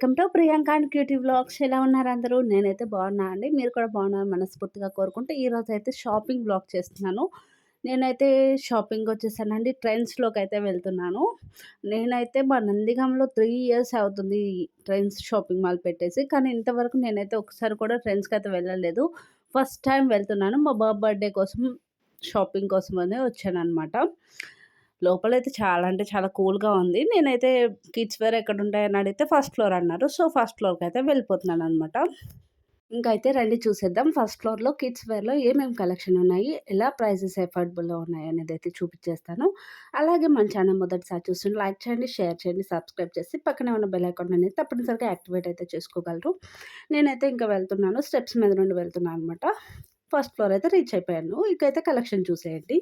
Welcome to Priyanka and Cutie Blogs ఎలా ఉన్నారు అందరూ? నేనైతే బాగున్నా అండి. మీరు కూడా బాగున్నారు మనస్ఫూర్తిగా కోరుకుంటే ఈరోజు అయితే షాపింగ్ బ్లాగ్ చేస్తున్నాను. నేనైతే షాపింగ్ వచ్చేసానండి. ట్రెండ్స్లోకి అయితే వెళ్తున్నాను. నేనైతే మా నందిగంలో త్రీ ఇయర్స్ అవుతుంది ట్రెండ్స్ షాపింగ్ మాల్ పెట్టేసి. కానీ ఇంతవరకు నేనైతే ఒకసారి కూడా ట్రెండ్స్కి అయితే వెళ్ళలేదు. ఫస్ట్ టైం వెళ్తున్నాను. మా బాబు బర్త్డే కోసం షాపింగ్ కోసం అనే వచ్చాను అనమాట లోపలైతే చాలా అంటే చాలా కూల్గా ఉంది. నేనైతే కిడ్స్ వేర్ ఎక్కడ ఉంటాయని అడిగితే ఫస్ట్ ఫ్లోర్ అన్నారు. సో ఫస్ట్ ఫ్లోర్కి అయితే వెళ్ళిపోతున్నాను అనమాట ఇంకా అయితే రండి చూసేద్దాం. ఫస్ట్ ఫ్లోర్లో కిడ్స్ వేర్లో ఏమేమి కలెక్షన్ ఉన్నాయి? ఎలా ప్రైజెస్ ఎఫర్డబుల్లో ఉన్నాయి అనేది అయితే చూపించేస్తాను అలాగే మన ఛానల్ మొదటిసారి చూస్తుంటే లైక్ చేయండి షేర్ చేయండి సబ్స్క్రైబ్ చేసి పక్కనే ఉన్న బెల్ అకౌంట్ అనేది తప్పనిసరిగా యాక్టివేట్ అయితే చేసుకోగలరు. నేనైతే ఇంకా వెళ్తున్నాను. స్టెప్స్ మీద నుండి వెళ్తున్నాను అనమాట ఫస్ట్ ఫ్లోర్ అయితే రీచ్ అయిపోయాను. ఇకైతే కలెక్షన్ చూసేయండి.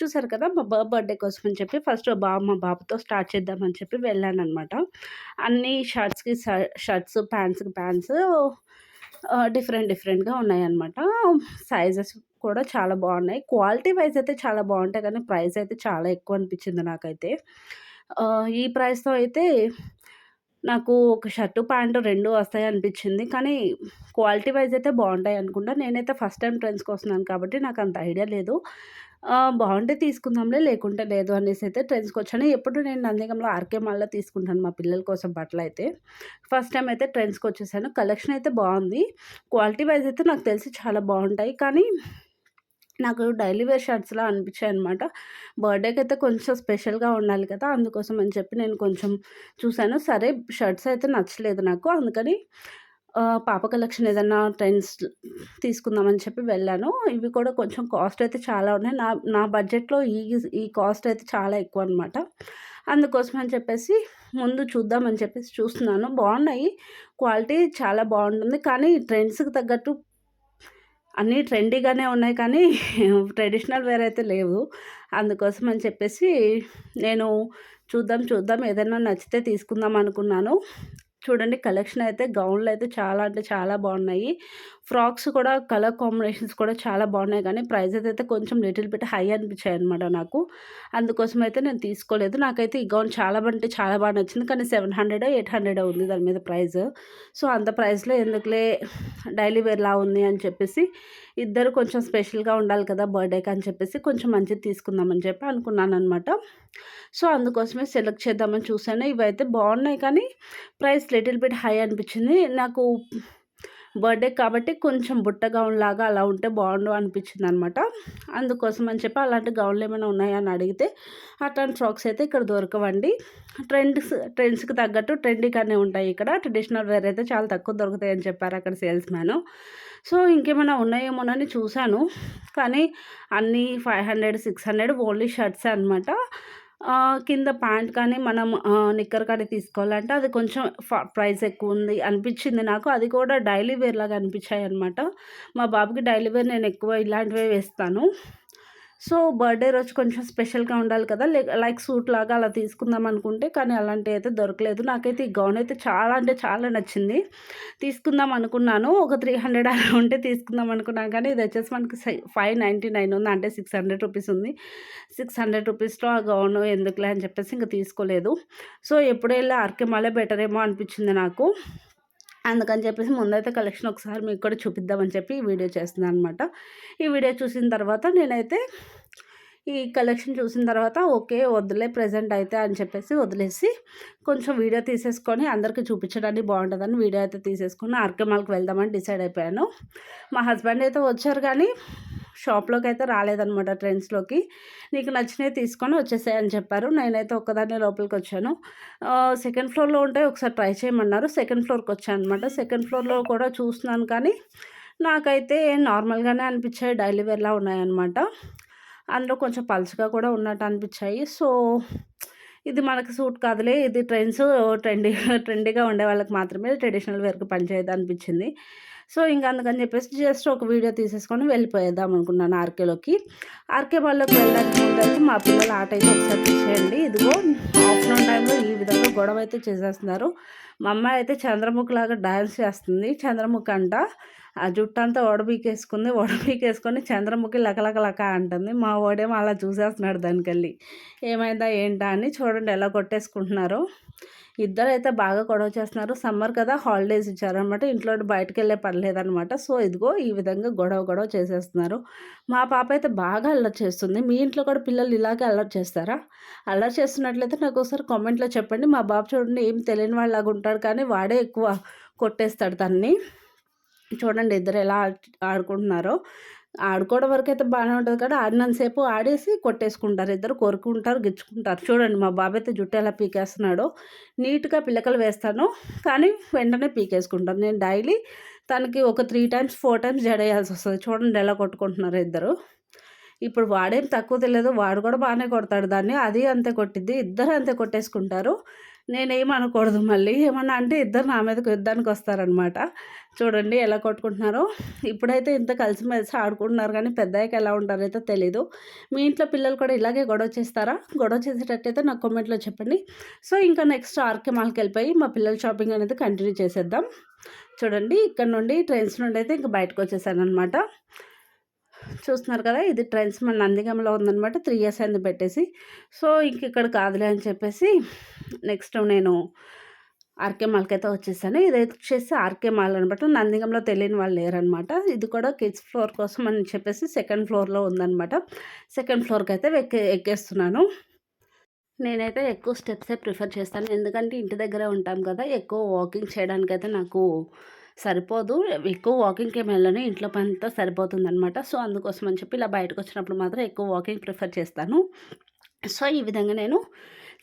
చూసారు కదా మా బాబు బర్త్డే కోసం అని చెప్పి ఫస్ట్ బాబు మా బాబుతో స్టార్ట్ చేద్దామని చెప్పి వెళ్ళాను అనమాట అన్ని షర్ట్స్కి షర్ట్స్ ప్యాంట్స్కి ప్యాంట్స్ డిఫరెంట్ డిఫరెంట్గా ఉన్నాయన్నమాట. సైజెస్ కూడా చాలా బాగున్నాయి. క్వాలిటీ వైజ్ అయితే చాలా బాగుంటాయి కానీ ప్రైస్ అయితే చాలా ఎక్కువ అనిపించింది నాకైతే. ఈ ప్రైస్తో అయితే నాకు ఒక షర్టు ప్యాంటు రెండు వస్తాయి అనిపించింది కానీ క్వాలిటీ వైజ్ అయితే బాగుంటాయి అనుకుంటా. నేనైతే ఫస్ట్ టైం ట్రెండ్స్కి వస్తున్నాను కాబట్టి నాకు అంత ఐడియా లేదు. బాగుంటే తీసుకుందాంలే లేకుంటే లేదు అనేసి అయితే ట్రెండ్స్కి వచ్చాను. ఎప్పుడు నేను నందిగంలో ఆర్కే మాల్లో తీసుకుంటాను మా పిల్లల కోసం బట్టలు అయితే. ఫస్ట్ టైం అయితే ట్రెండ్స్కి వచ్చేసాను. కలెక్షన్ అయితే బాగుంది. క్వాలిటీ వైజ్ అయితే నాకు తెలిసి చాలా బాగుంటాయి. కానీ నాకు డైలీ వేర్ షర్ట్స్లా అనిపించాయి అనమాట బర్త్డేకి అయితే కొంచెం స్పెషల్గా ఉండాలి కదా అందుకోసం అని చెప్పి నేను కొంచెం చూశాను సరే షర్ట్స్ అయితే నచ్చలేదు నాకు. అందుకని పాప కలెక్షన్ ఏదన్నా ట్రెండ్స్ తీసుకుందామని చెప్పి వెళ్ళాను. ఇవి కూడా కొంచెం కాస్ట్ అయితే చాలా ఉన్నాయి. నా నా బడ్జెట్లో ఈ ఈ కాస్ట్ అయితే చాలా ఎక్కువ అనమాట అందుకోసం అని చెప్పేసి ముందు చూద్దామని చెప్పేసి చూస్తున్నాను. బాగున్నాయి. క్వాలిటీ చాలా బాగుంటుంది. కానీ ట్రెండ్స్కి తగ్గట్టు అన్నీ ట్రెండీగానే ఉన్నాయి కానీ ట్రెడిషనల్ వేర్ అయితే లేవు. అందుకోసం అని చెప్పేసి నేను చూద్దాం చూద్దాం ఏదైనా నచ్చితే తీసుకుందాం అనుకున్నాను. చూడండి కలెక్షన్ అయితే గౌన్లు అయితే చాలా అంటే చాలా బాగున్నాయి. ఫ్రాక్స్ కూడా కలర్ కాంబినేషన్స్ కూడా చాలా బాగున్నాయి. కానీ ప్రైజెస్ అయితే కొంచెం లిటిల్ బిట్ హై అనిపించాయి అనమాట నాకు. అందుకోసం అయితే నేను తీసుకోలేదు. నాకైతే ఈ గౌన్ చాలా అంటే చాలా బాగా నచ్చింది. కానీ సెవెన్ హండ్రెడ్ ఎయిట్ హండ్రెడ్ ఉంది దాని మీద ప్రైస్. సో అంత ప్రైస్లో ఎందుకులే డైలీ వేర్లా ఉంది అని చెప్పేసి ఇద్దరు కొంచెం స్పెషల్గా ఉండాలి కదా బర్త్డేకి అని చెప్పేసి కొంచెం మంచిది తీసుకుందామని చెప్పి అనుకున్నాను అనమాట సో అందుకోసమే సెలెక్ట్ చేద్దామని చూశాను. ఇవైతే బాగున్నాయి కానీ ప్రైస్ లిటిల్ బిట్ హై అనిపించింది. నాకు బర్త్డే కాబట్టి కొంచెం బుట్ట గౌన్ లాగా అలా ఉంటే బాగుండు అనిపించింది అనమాట అందుకోసం అని చెప్పి అలాంటి గౌన్లు ఏమైనా ఉన్నాయా అని అడిగితే అట్లాంటి ఫ్రాక్స్ అయితే ఇక్కడ దొరకవండి. ట్రెండ్స్ ట్రెండ్స్కి తగ్గట్టు ట్రెండీగానే ఉంటాయి ఇక్కడ. ట్రెడిషనల్ వేర్ అయితే చాలా తక్కువ దొరుకుతాయి అని చెప్పారు అక్కడ సేల్స్ మ్యాన్. సో ఇంకేమైనా ఉన్నాయేమోనని చూశాను. కానీ అన్నీ five hundred six hundred only షర్ట్సే అనమాట కింద ప్యాంట్ కానీ మనం నిక్కర్ కానీ తీసుకోవాలంటే అది కొంచెం ప్రైస్ ఎక్కువ ఉంది అనిపించింది నాకు. అది కూడా డైలీ వేర్ లాగా అనిపించాయి అనమాట మా బాబుకి డైలీ వేర్ నేను ఎక్కువ ఇలాంటివే వేస్తాను. సో బర్త్డే రోజు కొంచెం స్పెషల్గా ఉండాలి కదా లైక్ సూట్ లాగా అలా తీసుకుందాం అనుకుంటే కానీ అలాంటివి అయితే దొరకలేదు. నాకైతే ఈ గౌన్ అయితే చాలా అంటే చాలా నచ్చింది. తీసుకుందాం అనుకున్నాను. ఒక త్రీ హండ్రెడ్ అలా ఉంటే తీసుకుందాం అనుకున్నాను కానీ ఇది వచ్చేసి మనకి ఫైవ్ నైంటీ నైన్ ఉంది. అంటే సిక్స్ హండ్రెడ్ రూపీస్ ఉంది. సిక్స్ హండ్రెడ్ రూపీస్లో ఆ గౌన్ ఎందుకులే అని చెప్పేసి ఇంకా తీసుకోలేదు. సో ఎప్పుడు వెళ్ళి ఆర్కే బెటర్ ఏమో అనిపించింది నాకు. అందుకని చెప్పేసి ముందైతే కలెక్షన్ ఒకసారి మీకు కూడా చూపిద్దామని చెప్పి ఈ వీడియో చేస్తున్నాను అనమాట ఈ వీడియో చూసిన తర్వాత నేనైతే ఈ కలెక్షన్ చూసిన తర్వాత ఓకే వదిలే ప్రజెంట్ అయితే అని చెప్పేసి వదిలేసి కొంచెం వీడియో తీసేసుకొని అందరికీ చూపించడానికి బాగుంటుందని వీడియో అయితే తీసేసుకొని ఆర్కేమాల్కి వెళ్దామని డిసైడ్ అయిపోయాను. మా హస్బెండ్ అయితే వచ్చారు కానీ షాప్లోకి అయితే రాలేదనమాట ట్రెండ్స్లోకి. నీకు నచ్చినవి తీసుకొని వచ్చేసాయని చెప్పారు. నేనైతే ఒక్కదాన్ని లోపలికి వచ్చాను సెకండ్ ఫ్లోర్లో ఉంటే ఒకసారి ట్రై చేయమన్నారు. సెకండ్ ఫ్లోర్కి వచ్చాను అనమాట సెకండ్ ఫ్లోర్లో కూడా చూస్తున్నాను కానీ నాకైతే నార్మల్గానే అనిపించాయి. డైలీ వేర్లా ఉన్నాయన్నమాట. అందులో కొంచెం పలుచగా కూడా ఉన్నట్టు అనిపించాయి. సో ఇది మనకు సూట్ కాదులే. ఇది ట్రెండ్స్ ట్రెండీ ట్రెండీగా ఉండే వాళ్ళకి మాత్రమే ట్రెడిషనల్ వేర్కి పనిచేయదు అనిపించింది. సో ఇంకా అందుకని చెప్పేసి జస్ట్ ఒక వీడియో తీసేసుకొని వెళ్ళిపోయేద్దాం అనుకున్నాను ఆర్కేలోకి ఆర్కే వాళ్ళకి వెళ్ళడానికి ముందైతే మా పిల్లలు ఆట అయితే ఒకసారి తీసేయండి ఇదిగో ఆఫ్టర్నూన్ టైంలో ఈ విధంగా గొడవ అయితే చేసేస్తున్నారు. మా అమ్మాయి అయితే చంద్రముఖి లాగా డాన్స్ చేస్తుంది. చంద్రముఖి అంట ఆ జుట్టు అంతా ఓడబీకేసుకుంది ఓడబీకేసుకొని చంద్రముఖి లకలకలక అంటుంది. మా ఓడేమో అలా చూసేస్తున్నాడు దానికెళ్ళి. ఏమైందా ఏంటా అని చూడండి ఎలా కొట్టేసుకుంటున్నారో. ఇద్దరైతే బాగా గొడవ చేస్తున్నారు. సమ్మర్ కదా హాలిడేస్ ఇచ్చారనమాట ఇంట్లో బయటకు వెళ్ళే పడలేదనమాట సో ఇదిగో ఈ విధంగా గొడవ గొడవ చేసేస్తున్నారు. మా పాప అయితే బాగా అల్లరి చేస్తుంది. మీ ఇంట్లో కూడా పిల్లలు ఇలాగే అల్లరి చేస్తారా? అల్లరి చేస్తున్నట్లయితే నాకు ఒకసారి కామెంట్లో చెప్పండి. మా బాబు చూడండి ఏం తెలియని వాళ్ళలాగా ఉంటాడు కానీ వాడే ఎక్కువ కొట్టేస్తాడు తన్ని. చూడండి ఇద్దరు ఎలా ఆడుకుంటున్నారో. ఆడుకోవడం వరకు అయితే బాగానే ఉంటుంది కానీ ఆడినంతసేపు ఆడేసి కొట్టేసుకుంటారు. ఇద్దరు కొరుకుంటారు గిచ్చుకుంటారు. చూడండి మా బాబు అయితే జుట్టు ఎలా పీకేస్తున్నాడో. నీట్గా పిల్లకలు వేస్తాను కానీ వెంటనే పీకేసుకుంటాను నేను డైలీ తనకి ఒక త్రీ టైమ్స్ ఫోర్ టైమ్స్ జడేయాల్సి వస్తుంది. చూడండి ఎలా కొట్టుకుంటున్నారు ఇద్దరు. ఇప్పుడు వాడేం తక్కువ తెలియదు. వాడు కూడా బాగానే కొడతాడు దాన్ని. అది అంతే కొట్టిద్ది. ఇద్దరు అంతే కొట్టేసుకుంటారు. నేనేమనకూడదు మళ్ళీ. ఏమన్నా అంటే ఇద్దరు నా మీదకి యుద్ధానికి వస్తారనమాట. చూడండి ఎలా కొట్టుకుంటున్నారో. ఇప్పుడైతే ఇంత కలిసిమెలిసి ఆడుకుంటున్నారు కానీ పెద్దయ్యకి ఎలా ఉంటారైతే తెలీదు. మీ ఇంట్లో పిల్లలు కూడా ఇలాగే గొడవ చేస్తారా? గొడవ చేసేటట్టయితే నాకు కామెంట్లో చెప్పండి. సో ఇంకా నెక్స్ట్ ఆర్కే మాల్కి వెళ్ళిపోయి మా పిల్లల షాపింగ్ అనేది కంటిన్యూ చేసేద్దాం. చూడండి ఇక్కడ నుండి ట్రైన్స్ నుండి అయితే ఇంకా బయటకు వచ్చేసాను అనమాట చూస్తున్నారు కదా ఇది ట్రైన్స్ మన నందిగంలో ఉందనమాట త్రీ ఇయర్స్ అయింది పెట్టేసి. సో ఇంక ఇక్కడ కాదులే అని చెప్పేసి నెక్స్ట్ నేను ఆర్కే మాల్కి అయితే వచ్చేసాను. ఇది వచ్చేసి ఆర్కే మాల్ అనమాట నందిగంలో తెలియని వాళ్ళు లేరనమాట ఇది కూడా కిడ్స్ ఫ్లోర్ కోసం అని చెప్పేసి సెకండ్ ఫ్లోర్లో ఉందనమాట సెకండ్ ఫ్లోర్కి అయితే ఎక్కే ఎక్కేస్తున్నాను. నేనైతే ఎక్కువ స్టెప్సే ప్రిఫర్ చేస్తాను. ఎందుకంటే ఇంటి దగ్గరే ఉంటాం కదా ఎక్కువ వాకింగ్ చేయడానికైతే నాకు సరిపోదు. ఎక్కువ వాకింగ్కి ఏమి వెళ్ళను. ఇంట్లో పనితో సరిపోతుంది అనమాట సో అందుకోసం అని చెప్పి ఇలా బయటకు వచ్చినప్పుడు మాత్రం ఎక్కువ వాకింగ్ ప్రిఫర్ చేస్తాను. సో ఈ విధంగా నేను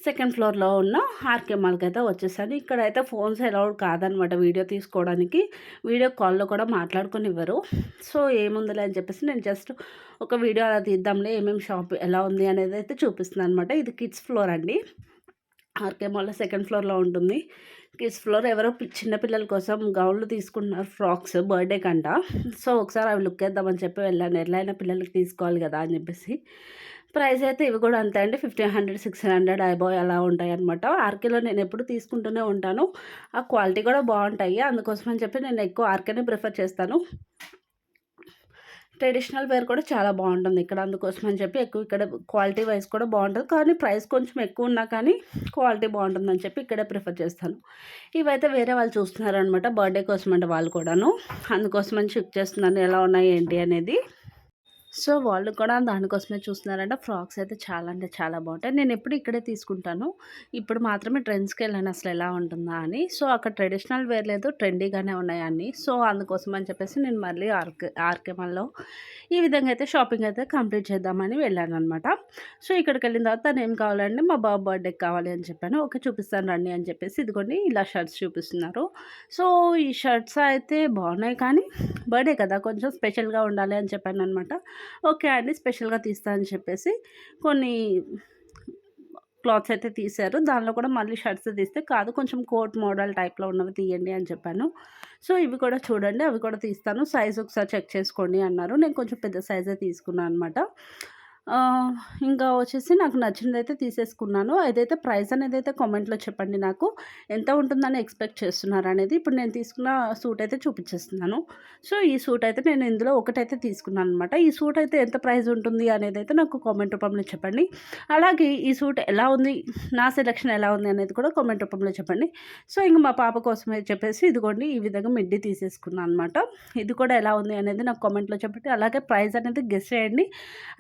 సెకండ్ ఫ్లోర్లో ఉన్న ఆర్కే మాల్కి అయితే వచ్చేసాను. ఇక్కడ అయితే ఫోన్స్ అలౌడ్ కాదనమాట వీడియో తీసుకోవడానికి. వీడియో కాల్లో కూడా మాట్లాడుకొని ఇవ్వరు సో ఏముందిలే అని చెప్పేసి నేను జస్ట్ ఒక వీడియో అలా తీద్దాంలే. ఏమేమి షాప్ ఎలా ఉంది అనేది అయితే చూపిస్తుంది అనమాట ఇది కిడ్స్ ఫ్లోర్ అండి. ఆర్కే మాల్లో సెకండ్ ఫ్లోర్లో ఉంటుంది. కిడ్స్ ఫ్లోర్ ఎవరో చిన్నపిల్లల కోసం గౌన్లు తీసుకుంటున్నారు ఫ్రాక్స్ బర్త్డే కంట. సో ఒకసారి అవి లుక్ వేద్దామని చెప్పి వెళ్ళాను. ఎట్లయినా పిల్లలకి తీసుకోవాలి కదా అని చెప్పేసి. ప్రైస్ అయితే ఇవి కూడా అంతే అండి. ఫిఫ్టీన్ హండ్రెడ్ సిక్స్ హండ్రెడ్ ఐబాయ్ అలా ఉంటాయి అనమాట ఆర్కేలో నేను ఎప్పుడు తీసుకుంటూనే ఉంటాను. ఆ క్వాలిటీ కూడా బాగుంటాయి. అందుకోసం అని చెప్పి నేను ఎక్కువ ఆర్కేనే ప్రిఫర్ చేస్తాను. ట్రెడిషనల్ వేర్ కూడా చాలా బాగుంటుంది ఇక్కడ అందుకోసం అని చెప్పి ఎక్కువ ఇక్కడ క్వాలిటీ వైజ్ కూడా బాగుంటుంది. కానీ ప్రైస్ కొంచెం ఎక్కువ ఉన్నా కానీ క్వాలిటీ బాగుంటుందని చెప్పి ఇక్కడే ప్రిఫర్ చేస్తాను. ఇవైతే వేరే వాళ్ళు చూస్తున్నారనమాట బర్త్డే కోసం అంటే వాళ్ళు కూడాను. అందుకోసం అని చెక్ చేస్తున్నాను. ఎలా ఉన్నాయి ఏంటి అనేది. సో వాళ్ళు కూడా దానికోసమే చూస్తున్నారంటే. ఫ్రాక్స్ అయితే చాలా అంటే చాలా బాగుంటాయి. నేను ఎప్పుడు ఇక్కడే తీసుకుంటాను. ఇప్పుడు మాత్రమే ట్రెండ్స్కి వెళ్ళాను అసలు ఎలా ఉంటుందా అని. సో అక్కడ ట్రెడిషనల్ వేర్ లేదు ట్రెండీగానే ఉన్నాయి అన్నీ. సో అందుకోసం అని చెప్పేసి నేను మళ్ళీ ఆర్కే ఆర్కేమల్లో ఈ విధంగా అయితే షాపింగ్ అయితే కంప్లీట్ చేద్దామని వెళ్ళాను అనమాట సో ఇక్కడికి వెళ్ళిన తర్వాత తను ఏం కావాలంటే మా బాబు బర్త్డేకి కావాలి అని చెప్పాను. ఓకే చూపిస్తాను రండి అని చెప్పేసి ఇదిగోండి ఇలా షర్ట్స్ చూపిస్తున్నారు. సో ఈ షర్ట్స్ అయితే బాగున్నాయి కానీ బర్త్డే కదా కొంచెం స్పెషల్గా ఉండాలి అని చెప్పాను అనమాట ఓకే అండి స్పెషల్గా తీస్తా అని చెప్పేసి కొన్ని క్లాత్స్ అయితే తీశారు. దానిలో కూడా మళ్ళీ షర్ట్స్ తీస్తే కాదు కొంచెం కోట్ మోడల్ టైప్లో ఉన్నవి తీయండి అని చెప్పాను. సో ఇవి కూడా చూడండి అవి కూడా తీస్తాను. సైజ్ ఒకసారి చెక్ చేసుకోండి అన్నారు. నేను కొంచెం పెద్ద సైజే తీసుకున్నాను అనమాట ఇంకా వచ్చేసి నాకు నచ్చినది అయితే తీసేసుకున్నాను. అదైతే ప్రైస్ అనేది అయితే కామెంట్లో చెప్పండి నాకు. ఎంత ఉంటుందని ఎక్స్పెక్ట్ చేస్తున్నారు అనేది ఇప్పుడు నేను తీసుకున్న సూట్ అయితే చూపించేస్తున్నాను. సో ఈ సూట్ అయితే నేను ఇందులో ఒకటైతే తీసుకున్నాను అనమాట ఈ సూట్ అయితే ఎంత ప్రైస్ ఉంటుంది అనేది అయితే నాకు కామెంట్ రూపంలో చెప్పండి. అలాగే ఈ సూట్ ఎలా ఉంది నా సెలెక్షన్ ఎలా ఉంది అనేది కూడా కామెంట్ రూపంలో చెప్పండి. సో ఇంక మా పాప కోసమే చెప్పేసి ఇదిగోండి ఈ విధంగా మిడ్డీ తీసేసుకున్నాను అనమాట ఇది కూడా ఎలా ఉంది అనేది నాకు కామెంట్లో చెప్పండి. అలాగే ప్రైస్ అనేది గెస్ చేయండి.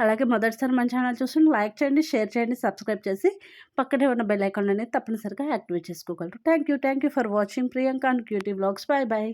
అలాగే మొదటి మొదటిసారి మన ఛానల్ చూసి లైక్ చేయండి షేర్ చేయండి సబ్స్క్రైబ్ చేసి పక్కనే ఉన్న బెల్ ఐకాన్ అనేది తప్పనిసరిగా యాక్టివేట్ చేసుకోగలరు. Thank you thank you for watching Priyanka and Cutie Blogs bye bye.